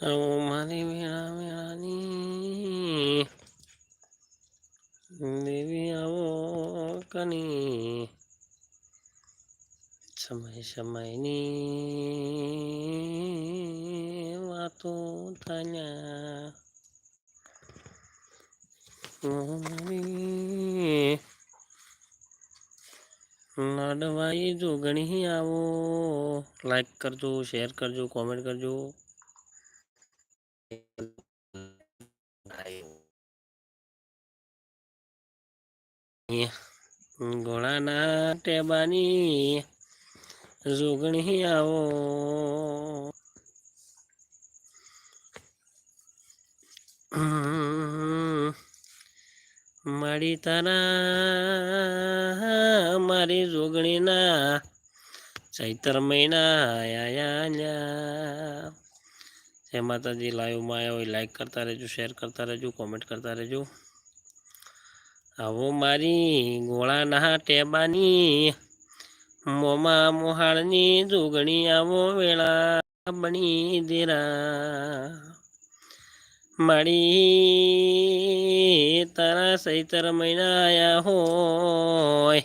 મારી વેળા વેળાની દેવી આવો કની સમય સમયની વાતો થયા. મારી જો ગણી આવો. લાઈક કરજો શેર કરજો કોમેન્ટ કરજો. ગોળાના ટેબાની જોગણી આવો. મારી તારા, મારી જોગણીના ચૈતર મહિના આયા જય માતાજી, લાઈવમાં આવ્યા હોય લાઈક કરતા રહેજો શેર કરતા રહેજો કોમેન્ટ કરતા રહેજો આવો મારી ગોળાના ટેબાની, મોમાં મોહાળની જોગણી આવો વેળા બની દેરા. મારી તારા સૈતર મહિના આયા હોય.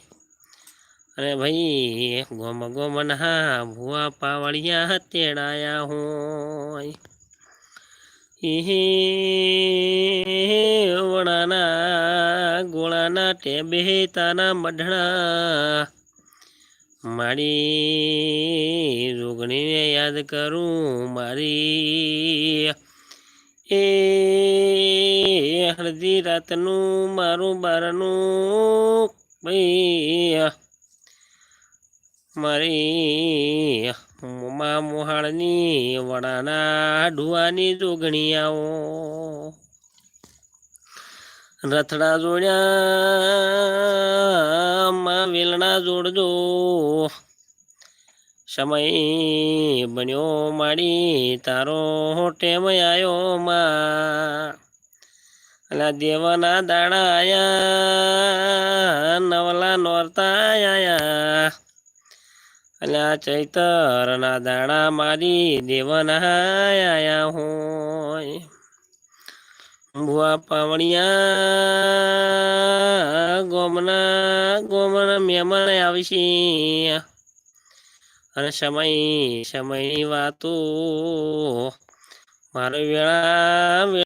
અરે ભાઈ, ગોમ ગોમના ભુવા પાવળિયા તેડાયા હોય. વડાના ટેબે તારા મઢણા. મારી રોગણીને યાદ કરું મારી. એ હળદી રાતનું મારું બારનું ભાઈ. મારી મોમા મોહાળની વડાના ઢુવાની જોગણી આવો રથડા જોડ્યા, માં વેલણા જોડજો. સમય બન્યો માડી, તારો ટેમ આવ્યો માં. અને દેવના દાડા આયા, નવલા નોરતા આયા. અલ્યા ચૈતરના દાડા મારી દેવના આયા હોય ભુવા પાવણિયા ગોમના ગોમના મહેમાન આવશે. અને સમય સમયની વાતો. મારો વેળા